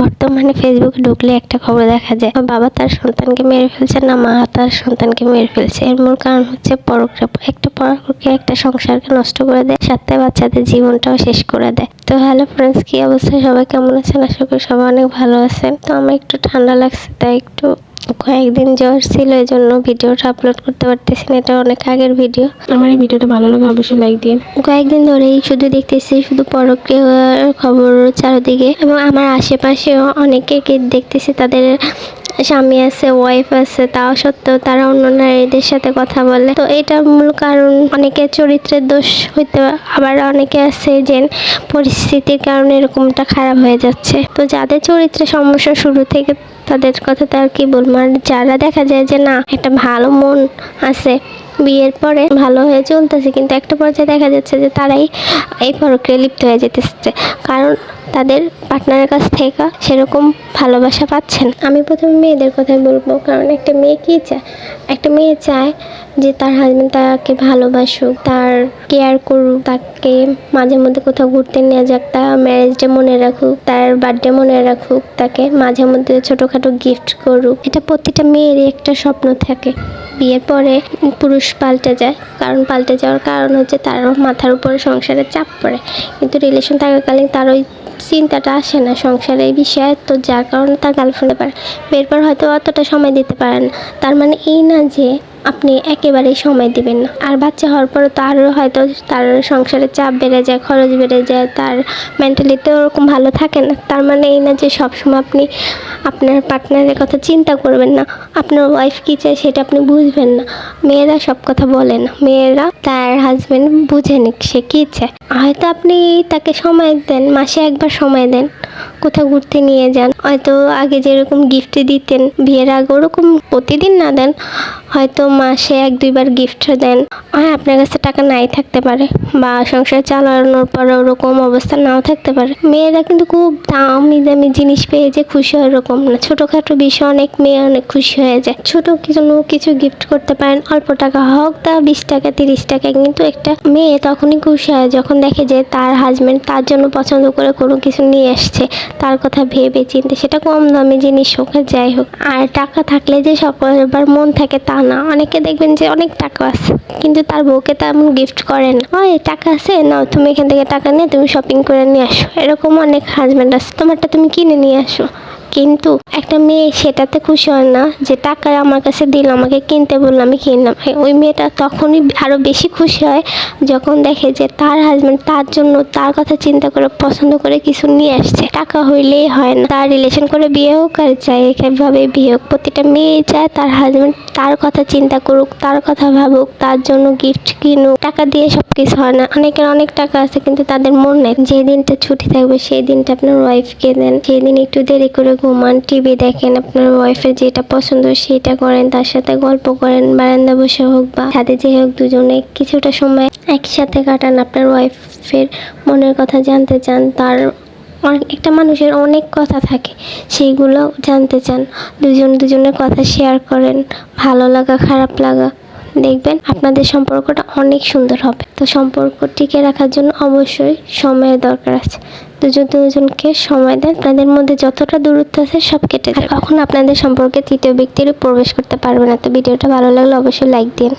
বর্তমানে ফেসবুকে ঢুকলে একটা খবর দেখা যায়। বাবা তার সন্তানকে মেরে ফেলছে না মা তার সন্তানকে মেরে ফেলছে। এর মূল কারণ হচ্ছে পরকরা একটা পরকে একটা সংসারকে নষ্ট করে দেয় সাথে বাচ্চাদের জীবনটাও শেষ করে দেয়। তো হ্যালো ফ্রেন্ডস কি অবস্থা? সবাই কেমন আছেন? আশা করি সবাই অনেক ভালো আছেন। তো আমার একটু ঠান্ডা লাগছে, তাই একটু কয়েকদিন জ্বর ছিল এই জন্য ভিডিওটা আপলোড করতে পারতেছি না এটা অনেক আগের ভিডিও আমার এই ভিডিওটা ভালো লাগে অবশ্যই লাইক দিন। কয়েকদিন ধরেই শুধু দেখতেছি শুধু পরক্রিয়ার খবর চারদিকে এবং আমার আশেপাশেও অনেকে দেখতেছি তাদের স্বামী আছে ওয়াইফ আছে, তাও সত্ত্বেও তারা অন্য নারীদের সাথে কথা বলে। তো এটা মূল কারণ অনেকে চরিত্রের দোষ হইতে আবার অনেকে আছে যে পরিস্থিতির কারণে এরকমটা খারাপ হয়ে যাচ্ছে। তো যাদের চরিত্রে সমস্যা শুরু থেকে তাদের কথা তো আর কি বলব? আর যারা দেখা যায় যে না, একটা ভালো মন আছে বিয়ের পরে ভালো হয়ে চলতেছে, কিন্তু একটা পর্যায়ে দেখা যাচ্ছে যে তারাই এই প্রক্রিয়া লিপ্ত হয়ে যেতেছে। কারণ তাদের পার্টনারের কাছ থেকে সেরকম ভালোবাসা পাচ্ছেন আমি প্রথমে মেয়েদের কথাই বলব, কারণ একটা মেয়ে কী চায়? একটা মেয়ে চায় যে তার হাজব্যান্ড তাকে ভালোবাসুক, তার কেয়ার করুক, তাকে মাঝে মধ্যে কোথাও ঘুরতে নিয়ে যাক, তার ম্যারেজটা মনে রাখুক, তার বার্থডে মনে রাখুক, তাকে মাঝে মধ্যে ছোটোখাটো গিফট করুক। এটা প্রতিটা মেয়েরই একটা স্বপ্ন থাকে। বিয়ের পরে পুরুষ পাল্টে যায়। কারণ পাল্টে যাওয়ার কারণ হচ্ছে তার মাথার উপরে সংসারের চাপ পড়ে। কিন্তু রিলেশন থাকাকালীন তার ওই চিন্তাটা আসে না। সংসারের বিষয়ে তো যার কারণে তার গার্লফ্রেন্ডে পারে। বের পর হয়তো অতটা সময় দিতে পারে না। তার মানে এই না যে আপনি একেবারেই সময় দিবেন না। আর বাচ্চা হওয়ার পরে তো আরও হয়তো তার সংসারের চাপ বেড়ে যায়, খরচ বেড়ে যায়, তার মেন্টালিতে ওরকম ভালো থাকে না। তার মানে এই না যে সবসময় আপনি আপনার পার্টনারের কথা চিন্তা করবেন না, আপনার ওয়াইফ কী চায় সেটা আপনি বুঝবেন না। মেয়েরা সব কথা বলে না। মেয়েরা তার হাজব্যান্ড বুঝে নিক সে কী চায়। হয়তো আপনি তাকে সময় দেন, মাসে একবার সময় দেন। কোথাও ঘুরতে নিয়ে যান। হয়তো আগে যেরকম গিফট দিতেন, বিয়ের আগে ওরকম প্রতিদিন না দেন, হয়তো মাসে এক, দুইবার গিফট দেন। হ্যাঁ আপনার কাছে টাকা নাই থাকতে পারে বা সংসার চালানোর পর ওরকম অবস্থা নাও থাকতে পারে। মেয়েরা কিন্তু খুব দামি দামি জিনিস পেয়ে যে খুশি হয় ওরকম না। ছোটোখাটো বিষয় অনেক, মেয়ে অনেক খুশি হয়ে যায়। ছোট কিছু কিছু গিফট করতে পারেন, অল্প টাকা হোক তা বিশ টাকা, তিরিশ টাকা, কিন্তু একটা মেয়ে তখনই খুশি হয় যখন দেখে যে তার হাজব্যান্ড তার জন্য পছন্দ করে কোনো কিছু নিয়ে আসছে তার কথা ভেবে চিনতে সেটা কম দামি জিনিস হোক যাই হোক। আর টাকা থাকলে যে সবার মন থাকে তা না। অনেকে দেখবেন যে অনেক টাকা আছে, কিন্তু তার বউকে তেমন গিফট করে না। ওই টাকা আছে না তুমি এখান থেকে টাকা নিয়ে তুমি শপিং করে নিয়ে আসো। এরকম অনেক হাজব্যান্ড আছে। তোমারটা তুমি কিনে নিয়ে আসো। কিন্তু একটা মেয়ে সেটাতে খুশি হয় না যে টাকা আমার কাছে দিল, আমাকে কিনতে বলল, আমি কিনলাম। ওই মেয়েটা তখনই আরও বেশি খুশি হয় যখন দেখে যে তার হাজব্যান্ড তার জন্য তার কথা চিন্তা করে পছন্দ করে কিছু নিয়ে আসছে। টাকা হইলেই হয় না। তার রিলেশন করে বিয়ে হোক আর চাই এভাবে বিয়ে হোক, প্রতিটা মেয়ে চায় তার হাজব্যান্ড তার কথা চিন্তা করুক, তার কথা ভাবুক, তার জন্য গিফট কিনুক। টাকা দিয়ে সব কিছু হয় না। অনেকের অনেক টাকা আছে কিন্তু তাদের মন নেই। যে দিনটা ছুটি থাকবে সেই দিনটা আপনার ওয়াইফকে দেন। সেই দিন একটু দেরি করে ঘুমান টিভি দেখেন, আপনার ওয়াইফের যেটা পছন্দ সেটা করেন, তার সাথে গল্প করেন, বারান্দা বসে হোক বা সাথে যে হোক দুজনে কিছুটা সময় একসাথে কাটান, আপনার ওয়াইফের মনের কথা জানতে চান, তার একটা মানুষের অনেক কথা থাকে, সেইগুলো জানতে চান, দুজন দুজনের কথা শেয়ার করেন, ভালো লাগা, খারাপ লাগা দেখবেন, আপনাদের সম্পর্কটা অনেক সুন্দর হবে। তো সম্পর্ক টিকে রাখার জন্য অবশ্যই সময়ের দরকার আছে। দুজন দুজনকে সময় দেন আপনাদের মধ্যে যতটা দূরত্ব আছে সব কেটে যায় কখন আপনাদের সম্পর্কে তৃতীয় ব্যক্তির প্রবেশ করতে পারবে না। তো ভিডিওটা ভালো লাগলে অবশ্যই লাইক দিন।